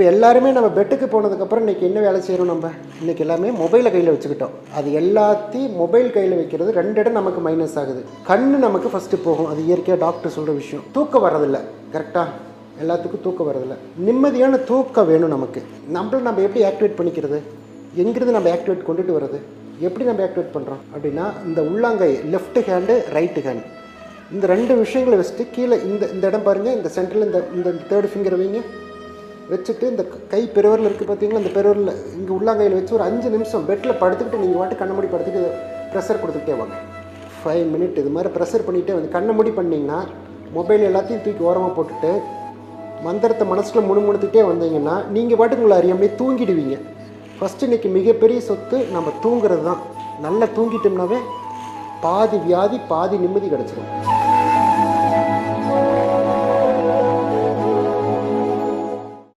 இப்போ எல்லாருமே நம்ம பெட்டுக்கு போனதுக்கப்புறம் இன்றைக்கி என்ன வேலை செய்கிறோம் நம்ம? இன்றைக்கி எல்லாமே மொபைலை கையில் வச்சுக்கிட்டோம். அது எல்லாத்தையும் மொபைல் கையில் வைக்கிறது ரெண்டு இடம் நமக்கு மைனஸ் ஆகுது. கண் நமக்கு ஃபஸ்ட்டு போகும். அது இயற்கையாக டாக்டர் சொல்கிற விஷயம். தூக்கம் வர்றதில்ல. கரெக்டாக எல்லாத்துக்கும் தூக்கம் வரதில்ல நிம்மதியான தூக்கம் வேணும் நமக்கு. நம்மளை நம்ம எப்படி ஆக்டிவேட் பண்ணிக்கிறது? எங்கிருந்து நம்ம ஆக்டிவேட் கொண்டுட்டு வர்றது? எப்படி நம்ம ஆக்டிவேட் பண்ணுறோம் அப்படின்னா இந்த உள்ளாங்கை லெஃப்ட் ஹேண்டு ரைட்டு ஹேண்ட் இந்த ரெண்டு விஷயங்களை வச்சுட்டு கீழே இந்த இந்த இடம் பாருங்கள் இந்த சென்டரில் இந்த இந்த தேர்ட் ஃபிங்கர் வைங்க. வச்சுட்டு இந்த கை பெருவரில் இருக்குது பார்த்தீங்களா? இந்த பெருவரில் இங்கே உள்ளாங்கையில் வச்சு ஒரு அஞ்சு நிமிஷம் பெட்டில் படுத்துக்கிட்டு நீங்கள் வாட்டு கண்ணை மூடி படுத்துக்கிட்டு ப்ரெஷர் கொடுத்துக்கிட்டே வாங்க. ஃபைவ் மினிட் இது மாதிரி ப்ரெஷர் பண்ணிகிட்டே வந்து கண்ணை மூடி பண்ணிங்கன்னா மொபைல் எல்லாத்தையும் தூக்கி ஓரமாக போட்டுட்டு மந்திரத்தை மனசில் முணுமுணுத்துக்கிட்டே வந்தீங்கன்னா நீங்கள் பாட்டுக்கு உங்களை அறியாமலே தூங்கிடுவீங்க. ஃபஸ்ட்டு இன்றைக்கி மிகப்பெரிய சொத்து நம்ம தூங்குறது தான் நல்லா தூங்கிட்டோம்னாவே பாதி வியாதி பாதி நிம்மதி கிடச்சிரும்.